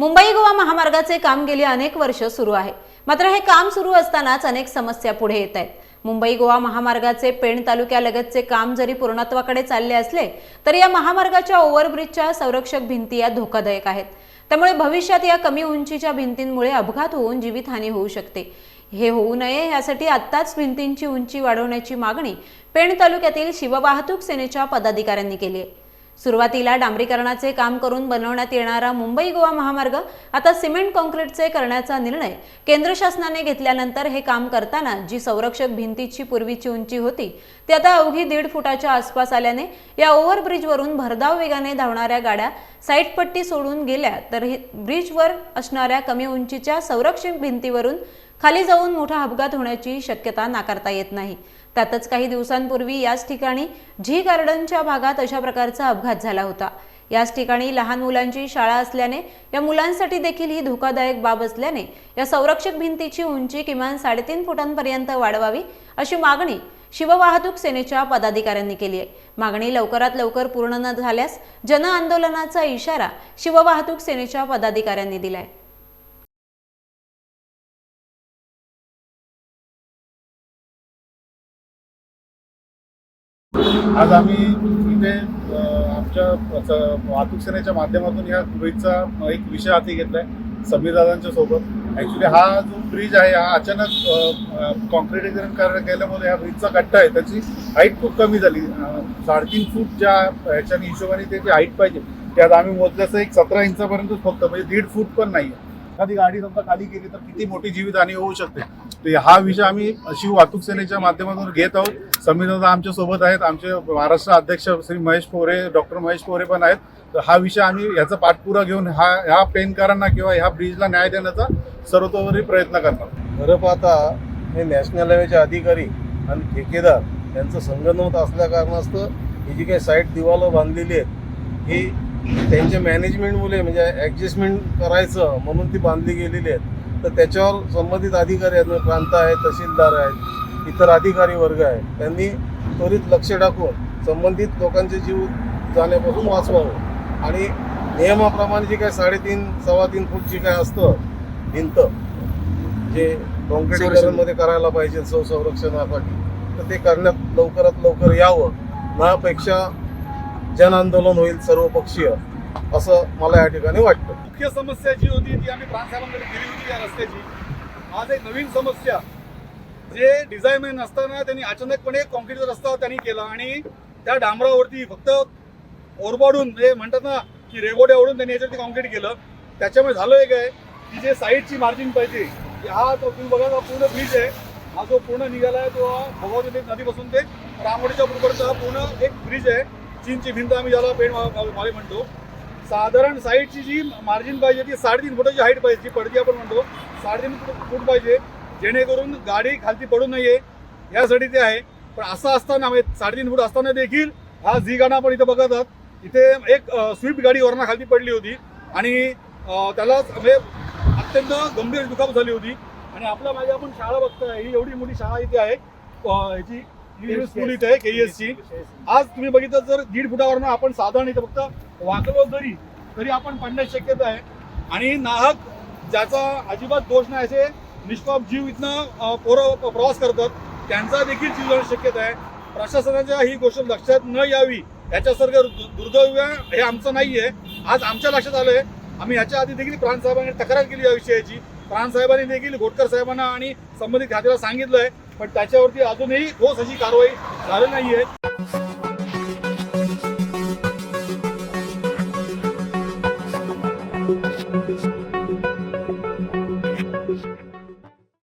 मुंबई गोवा महामार्गाचे काम गेली अनेक वर्ष सुरू आहे. मात्र हे काम सुरू असतानाच अनेक समस्या पुढे येत आहेत. मुंबई गोवा महामार्गाचे पेण तालुक्यालगतचे काम जरी पूर्णत्वाकडे चालले असले तरी या महामार्गाच्या ओव्हरब्रिजच्या संरक्षक भिंती या धोकादायक आहेत. त्यामुळे भविष्यात या कमी उंचीच्या भिंतींमुळे अपघात होऊन जीवितहानी होऊ शकते. हे होऊ नये यासाठी आत्ताच भिंतींची उंची वाढवण्याची मागणी पेण तालुक्यातील शिववाहतूक सेनेच्या पदाधिकाऱ्यांनी केली आहे. सुरुवातीला डांबरीकरणाचे काम करून बनवण्यात येणारा मुंबई गोवा महामार्ग आता सिमेंट कॉन्क्रीटचे करण्याचा निर्णय केंद्र शासनाने घेतल्यानंतर हे काम करताना जी संरक्षक भिंतीची पूर्वीची उंची होती ती आता अवघी दीड फुटाच्या आसपास आल्याने या ओव्हरब्रिजवरून भरधाव वेगाने धावणाऱ्या गाड्या साईटपट्टी सोडून गेल्या तर हे ब्रिजवर असणाऱ्या कमी उंचीच्या संरक्षक भिंतीवरून खाली जाऊन मोठा अपघात होण्याची शक्यता नाकारता येत नाही. त्यातच काही दिवसांपूर्वी याच ठिकाणी झी गार्डनच्या भागात अशा प्रकारचा अपघात झाला होता. याच ठिकाणी लहान मुलांची शाळा असल्याने या मुलांसाठी देखील ही धोकादायक बाब असल्याने या संरक्षक भिंतीची उंची किमान साडेतीन फुटांपर्यंत वाढवावी अशी मागणी शिववाहतूक सेनेच्या पदाधिकाऱ्यांनी केली आहे. मागणी लवकरात लवकर पूर्ण न झाल्यास जनआंदोलनाचा इशारा शिववाहतूक सेनेच्या पदाधिकाऱ्यांनी दिलाय. आज आम्ही इथे आमच्या वाहतूक सेनेच्या माध्यमातून या ब्रिजचा एक विषय हाती घेतलाय समीरदादांच्या सोबत. ऍक्च्युली हा जो ब्रिज आहे हा अचानक कॉन्क्रिटीकरण कार्य केल्यामुळे या ब्रिजचा गट्टा आहे. त्याची हाईट खूप कमी झाली. साडेतीन फूट ज्या ह्याच्याने हिशोबाने त्याची हाईट पाहिजे. त्यात आम्ही मोजल्याचं एक सतरा इंचापर्यंत फक्त म्हणजे दीड फूट पण नाही एखादी गाडी समजा खाली गेली तर किती मोठी जीवितहानी होऊ शकते. तर हा विषय आम्ही शिव वाहतूक सेनेच्या माध्यमातून घेत आहोत. समीर दादा आमच्यासोबत आहेत. आमचे महाराष्ट्र अध्यक्ष श्री महेश पोरे डॉक्टर महेश पोरे पण आहेत. तर हा विषय आम्ही याचा पाठपुरा घेऊन हा ह्या पेनकारांना किंवा ह्या ब्रिजला न्याय देण्याचा सर्वतोपरी प्रयत्न करणार खरं पाहता हे नॅशनल हायवेचे अधिकारी आणि ठेकेदार यांचं संगणमत असल्या कारणास्तव ही जी काही साईट दिवालं बांधलेली आहेत ही त्यांच्या मॅनेजमेंटमुळे म्हणजे ॲडजस्टमेंट करायचं म्हणून ती बांधली गेलेली आहेत. तर त्याच्यावर संबंधित अधिकारी आहेत म्हणजे प्रांत आहेत तहसीलदार आहेत इतर अधिकारी वर्ग आहे त्यांनी त्वरित लक्ष टाकून संबंधित लोकांचे जीव जाण्यापासून वाचवावं. आणि नियमाप्रमाणे जे काय साडेतीन सव्वा तीन फूट जे काय असतं भिंत जे मध्ये करायला पाहिजे संरक्षणासाठी तर ते करण्यात लवकरात लवकर यावं. नापेक्षा जन आंदोलन होईल सर्वपक्षीय असं मला या ठिकाणी वाटतं. मुख्य समस्या जी होती ती आम्ही प्रांतांकडे दिली होती या रस्त्याची. आज एक नवीन समस्या. जे डिझाईन नसताना त्यांनी अचानकपणे कॉन्क्रीटचा रस्ता त्यांनी केला आणि त्या डांबरावरती फक्त ओरबाडून म्हणजे म्हणतात ना की रेगोड्या ओढून त्यांनी याच्यावरती कॉन्क्रीट केलं. त्याच्यामुळे झालं एक आहे की जे साईडची मार्जिन पाहिजे हा तो तुम्ही बघा पूर्ण ब्रिज आहे. हा जो पूर्ण निघाला आहे तो भगवती नदीपासून ते रामवाडीच्या पूर्वपर्यंत पूर्ण एक ब्रिज आहे. चीनची भिंत आम्ही ज्याला पेन माले म्हणतो. साधारण साईडची जी मार्जिन पाहिजे ती साडेतीन फुटाची हाईट पाहिजे जी पडदी आपण म्हणतो साडेतीन फूट फूट पाहिजे. जेणेकरून गाडी खालती पडू नये यासाठी ते आहे. पण असं असताना म्हणजे साडेतीन फूट असताना देखील हा झी गाणा आपण इथं बघत आहात. इथे एक स्विफ्ट गाडी वरना खालती पडली होती. आणि त्याला म्हणजे अत्यंत गंभीर दुखापत झाली होती. आणि आपल्या माझ्या म्हणजे आपण शाळा बघतोय ही एवढी मोठी शाळा इथे आहे. याची ह्याची स्कूल इथे आहे के आज तुम्ही बघितलं जर दीड फुटावरनं आपण साधारण इथं फक्त वाकलो जरी तरी आपण पडण्याची शक्यता आहे. आणि नाहक ज्याचा अजिबात दोष नाही असे निष्पाप जीव इथनं पोरं प्रवास करतात त्यांचा देखील जीव जाण्याची शक्यता आहे. प्रशासनाच्या ही गोष्ट लक्षात न यावी याच्यासारखं दुर्दैव हे आमचं नाही आहे आज आमच्या लक्षात आलं आहे आम्ही याच्या आधी देखील प्राण साहेबांनी तक्रार केली या विषयाची. प्राण साहेबांनी देखील घोटकर साहेबांना आणि संबंधित खात्याला सांगितलं आहे पण त्याच्यावरती अजूनही ठोस अशी कारवाई झाली नाही आहे